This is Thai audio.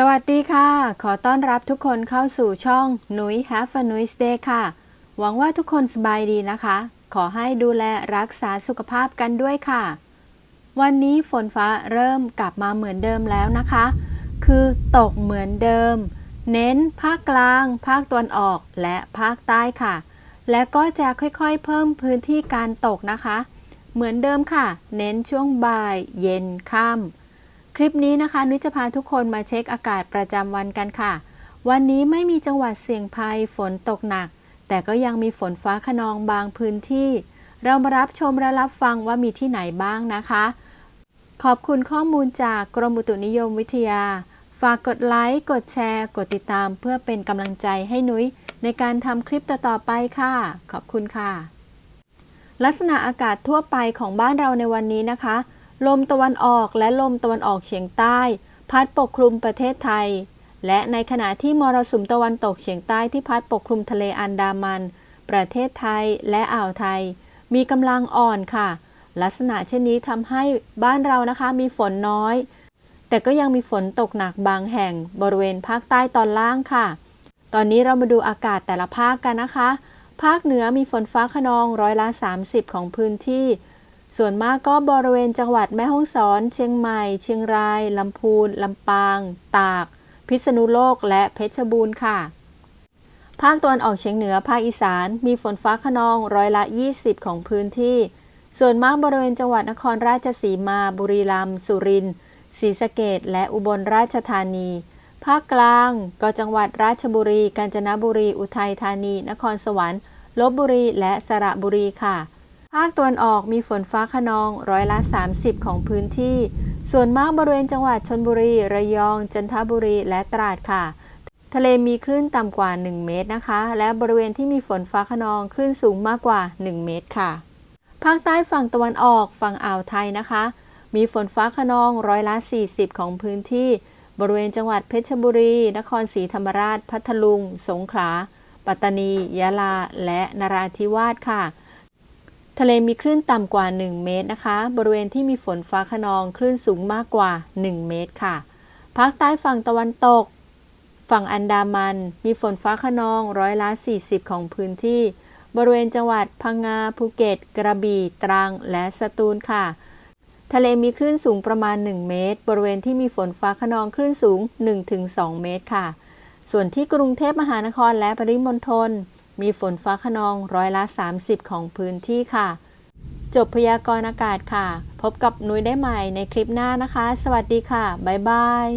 สวัสดีค่ะ ขอต้อนรับทุกคนเข้าสู่ช่องหนุย Have a nice day ค่ะ หวังว่าทุกคนสบายดีนะคะ ขอให้ดูแลรักษาสุขภาพกันด้วยค่ะ วันนี้ฝนฟ้าเริ่มกลับมาเหมือนเดิมแล้วนะคะ คือตกเหมือนเดิม เน้นภาคกลาง ภาคตะวันออกและภาคใต้ค่ะ และก็จะค่อยๆ เพิ่มพื้นที่การตกนะคะ เหมือนเดิมค่ะ เน้นช่วงบ่าย เย็นค่ำ คลิปนี้นะคะนุ้ยจะพาทุกคนมาเช็คอากาศประจำวันกันค่ะ วันนี้ไม่มีจังหวัดเสี่ยงภัยฝนตกหนัก แต่ก็ยังมีฝนฟ้าขนองบางพื้นที่ เรามารับชมและรับฟังว่ามีที่ไหนบ้างนะคะ ขอบคุณข้อมูลจากกรมอุตุนิยมวิทยา ฝากกดไลค์กดแชร์ กดติดตามเพื่อเป็นกำลังใจให้นุ้ยในการทำคลิปต่อๆไปค่ะ ขอบคุณค่ะ ลักษณะอากาศทั่วไปของบ้านเราในวันนี้นะคะ ลมตะวันออกและลมตะวันออกเฉียงใต้ พัดปกคลุมประเทศไทย และในขณะที่มรสุมตะวันตกเฉียงใต้ที่พัดปกคลุมทะเลอันดามัน ประเทศไทยและอ่าวไทย มีกำลังอ่อนค่ะ ลักษณะเช่นนี้ทำให้บ้านเรานะคะมีฝนน้อย แต่ก็ยังมีฝนตกหนักบางแห่งบริเวณภาคใต้ตอนล่างค่ะ ตอนนี้เรามาดูอากาศแต่ละภาคกันนะคะ ภาคเหนือมีฝนฟ้าขนองร้อยละ30 ของพื้นที่ ส่วนมากก็บริเวณจังหวัดแม่ฮ่องสอน เชียงใหม่ เชียงราย ลำพูน ลำปาง ตาก พิษณุโลก และเพชรบูรณ์ค่ะ ภาคตะวันออกเฉียงเหนือ ภาคอีสาน มีฝนฟ้าขนองร้อยละ 20 ของพื้นที่ ส่วนมากบริเวณจังหวัดนครราชสีมา บุรีรัมย์ สุรินทร์ ศรีสะเกดและอุบลราชธานี ภาคกลาง ก็จังหวัดราชบุรี กาญจนบุรี อุทัยธานี นครสวรรค์ ลบบุรี และสระบุรีค่ะ ภาคตะวันออกมีฝนฟ้าขนองร้อยละ 30 ของพื้นที่ ส่วนมากบริเวณจังหวัดชนบุรี ระยอง จันทบุรี และตราดค่ะ ทะเลมีคลื่นต่ำกว่า 1 เมตรนะคะ และบริเวณที่มีฝนฟ้าขนองคลื่นสูงมากกว่า 1 เมตรค่ะ ภาคใต้ฝั่งตะวันออกฝั่งอ่าวไทยนะคะ มีฝนฟ้าขนองร้อยละ 40 ของพื้นที่ บริเวณจังหวัดเพชรบุรี นครศรีธรรมราช พัทลุง สงขลา ปัตตานี ยะลา และนราธิวาสค่ะ ทะเลมีคลื่นต่ำกว่า 1 เมตรนะคะ บริเวณที่มีฝนฟ้าขนองคลื่นสูงมากกว่า 1 เมตรค่ะ ภาคใต้ฝั่งตะวันตก ฝั่งอันดามัน มีฝนฟ้าขนองร้อยละ 40 ของพื้นที่ บริเวณจังหวัดพังงาภูเก็ต กระบี่ ตรัง และสตูลค่ะ ทะเลมีคลื่นสูงประมาณ 1 เมตร บริเวณที่มีฝนฟ้าขนองคลื่นสูง 1-2 เมตรค่ะ ส่วนที่กรุงเทพมหานครและปริมณฑล มีฝนฟ้าขนองร้อยละ 30 ของพื้นที่ค่ะ จบพยากรณ์อากาศค่ะ พบกับนุ้ยได้ใหม่ในคลิปหน้านะคะ สวัสดีค่ะ บ๊ายบาย